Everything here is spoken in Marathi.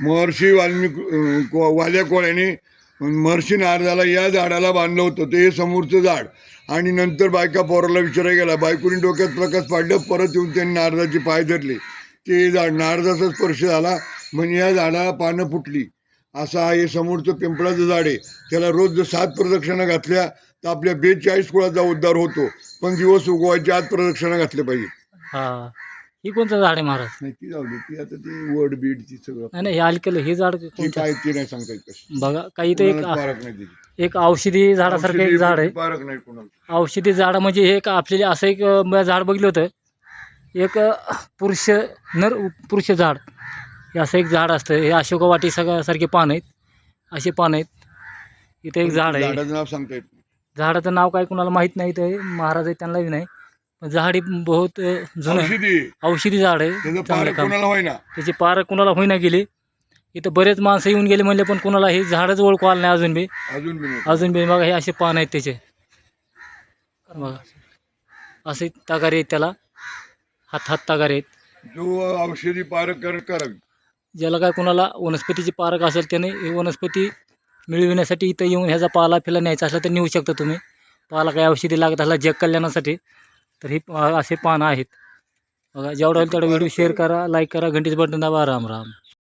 महर्षी वाल्मिक वाल्या कोळ्याने महर्षी नारदाला या झाडाला बांधलं होतं ते हे समोरचं झाड. आणि नंतर बायका पोराला विचारायला गेला बायकोनी डोक्यात प्रकाश पाडलं परत येऊन त्यांनी नारदाचे पाय धरले. ते झाड नारदाचा स्पर्श झाला म्हणजे या झाडाला पानं फुटली. असा हे समोरचं पिंपळाचं झाड आहे. त्याला रोज जर सात प्रदक्षिणा घातल्या तर आपल्या बेचाळीस कुळाचा उद्धार होतो. पण दिवस उगवायच्या आत प्रदक्षिणा घातल्या पाहिजे हा कोणतं झाड आहे महाराज? नाही ती जाऊ दे ती आता ती वड बीड ती सगळं. नाही नाही हे हलकेलं हे झाड ती कोणतं काय ती नाही सांगता येत कशी. बघा काही ते एक कोणालाच पारख नाही त्याची. एक औषधी झाडासारखं एक औषधी झाड आहे. पारख नाही कोणाला. औषधी झाड म्हणजे हे एक आपल्याला असं एक अं, मी झाड बघितलं होतं. एक अं, पुरुष नर पुरुष झाड. हे असं एक झाड असतं. हे अशोका वाटी सगळ्या सारखे पान आहेत. असे पान आहेत. इथं एक झाड आहे. झाडाचं नाव सांगता येत नाही. झाडाचं नाव काय कुणाला माहीत नाही तर महाराज आहे त्यांना बी नाही. झाड हे बहुत जुनं. औषधी. औषधी झाड आहे. त्याचं चांगलं काम. कोणाला होईना. त्याची पार कुणाला होईना गेली. इथं बरेच माणसं येऊन गेले म्हणले पण कुणाला हे झाडच ओळखू आलं नाही अजून बी. अजून बी नाही. अजून बी बघा हे असे पान आहेत त्याचे. बघा असे तगारे आहेत त्याला. हात हात तगारे आहेत. जो औषधी पारख कर करावी ज्याला काय कुणाला वनस्पतीची पारख असेल त्याने ही वनस्पती मिळविण्यासाठी इथं येऊन ह्याचा पाला फिला न्यायचा असला तर नेऊ शकता तुम्ही. पाला काही औषधी लागत असला जग कल्याणासाठी. तर हे असे पानं आहेत. बघा जेवढं होईल तेवढा व्हिडिओ शेअर करा लाईक करा घंटीचं बटन दाबा. राम राम.